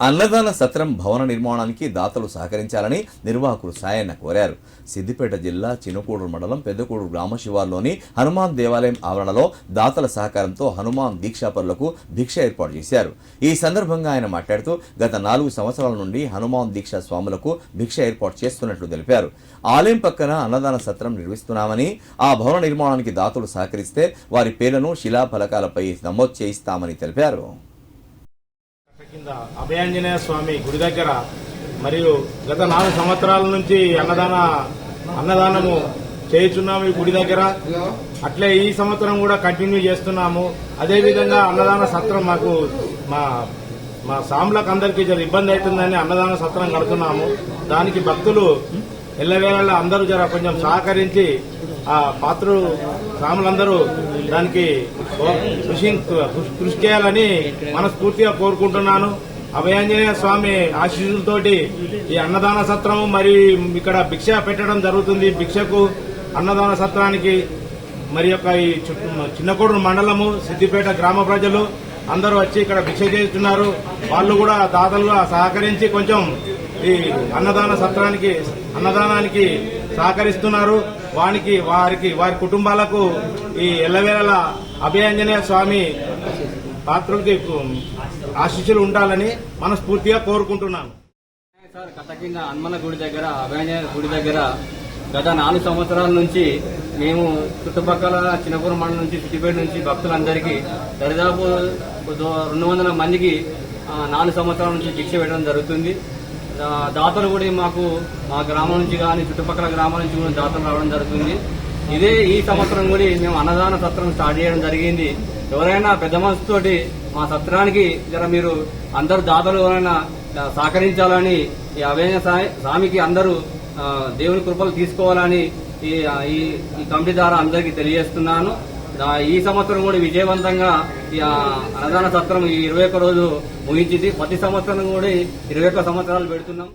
అన్నదాన సత్రం భవన నిర్మాణానికి దాతలు సహకరించాలని నిర్వాహకులు సాయన్న కోరారు. సిద్దిపేట జిల్లా చినుకూడూరు మండలం పెద్దకూడూరు గ్రామ శివార్లోని హనుమాన్ దేవాలయం ఆవరణలో దాతల సహకారంతో హనుమాన్ దీక్షాపరులకు భిక్ష ఏర్పాటు చేశారు. ఈ సందర్భంగా ఆయన మాట్లాడుతూ గత నాలుగు సంవత్సరాల నుండి హనుమాన్ దీక్ష స్వాములకు భిక్ష ఏర్పాటు చేస్తున్నట్లు తెలిపారు. ఆలయం పక్కన అన్నదాన సత్రం నిర్మిస్తున్నామని ఆ భవన నిర్మాణానికి దాతలు సహకరిస్తే వారి పేర్లను శిలాఫలకాలపై నమోదు చేయిస్తామని తెలిపారు. కింద అభయాంజనేయ స్వామి గుడి దగ్గర మరియు గత నాలుగు సంవత్సరాల నుంచి అన్నదాన అన్నదానము చేయుచున్నాము ఈ గుడి దగ్గర. అట్లే ఈ సంవత్సరం కూడా కంటిన్యూ చేస్తున్నాము. అదే విధంగా అన్నదాన సత్రం మాకు మా మా సాములకు అందరికీ ఇబ్బంది అవుతుందని అన్నదాన సత్రం కడుతున్నాము. దానికి భక్తులు ఎల్లవేళ అందరూ జర కొంచెం సహకరించి ఆ పాత్రులు సాములందరూ దానికి కృషి కృషి చేయాలని మనస్ఫూర్తిగా కోరుకుంటున్నాను. అభయాంజనేయ స్వామి ఆశీస్సులతోటి ఈ అన్నదాన సత్రం మరి ఇక్కడ భిక్ష పెట్టడం జరుగుతుంది. భిక్షకు అన్నదాన సత్రానికి మరి యొక్క ఈ చిన్నకోడూరు మండలము సిద్దిపేట గ్రామ ప్రజలు అందరూ వచ్చి ఇక్కడ భిక్ష చేస్తున్నారు. వాళ్ళు కూడా దాతలుగా సహకరించి కొంచెం ఈ అన్నదాన సత్రానికి అన్నదానానికి సహకరిస్తున్నారు. వానికి వారికి వారి కుటుంబాలకు ఈ ఎల్లవేళల అభయాంజనేయ స్వామి పాత్రులకి ఆశీస్సులు ఉండాలని మనస్ఫూర్తిగా కోరుకుంటున్నాను. సార్ కట్ట కింద గుడి దగ్గర అభయాంజనేయ గుడి దగ్గర గత నాలుగు సంవత్సరాల నుంచి మేము చుట్టుపక్కల చిన్నపూర మండలం నుంచి సిద్దిపేట నుంచి భక్తులందరికీ దరిదాపు రెండు వందల మందికి నాలుగు సంవత్సరాల నుంచి దీక్ష పెట్టడం జరుగుతుంది. దాతలు కూడా మాకు మా గ్రామం నుంచి కానీ చుట్టుపక్కల గ్రామాల నుంచి కూడా దాతలు రావడం జరుగుతుంది. ఇదే ఈ సంవత్సరం కూడా మేము అన్నదాన సత్రం స్టార్ట్ చేయడం జరిగింది. ఎవరైనా పెద్ద మనసుతోటి మా సత్రానికి జర మీరు అందరు దాతలు ఎవరైనా సహకరించాలని ఈ అభయ స్వామికి అందరూ దేవుని కృపలు తీసుకోవాలని ఈ ఈ కమిటీ ద్వారా అందరికీ తెలియజేస్తున్నాను. ఈ సంవత్సరం కూడా విజయవంతంగా ఈ ఆ, అన్నదాన సత్రం ఈ ఇరవై ఒక్క రోజు ముగించింది. ప్రతి సంవత్సరం కూడా ఇరవై ఒక్క సంవత్సరాలు పెడుతున్నాం.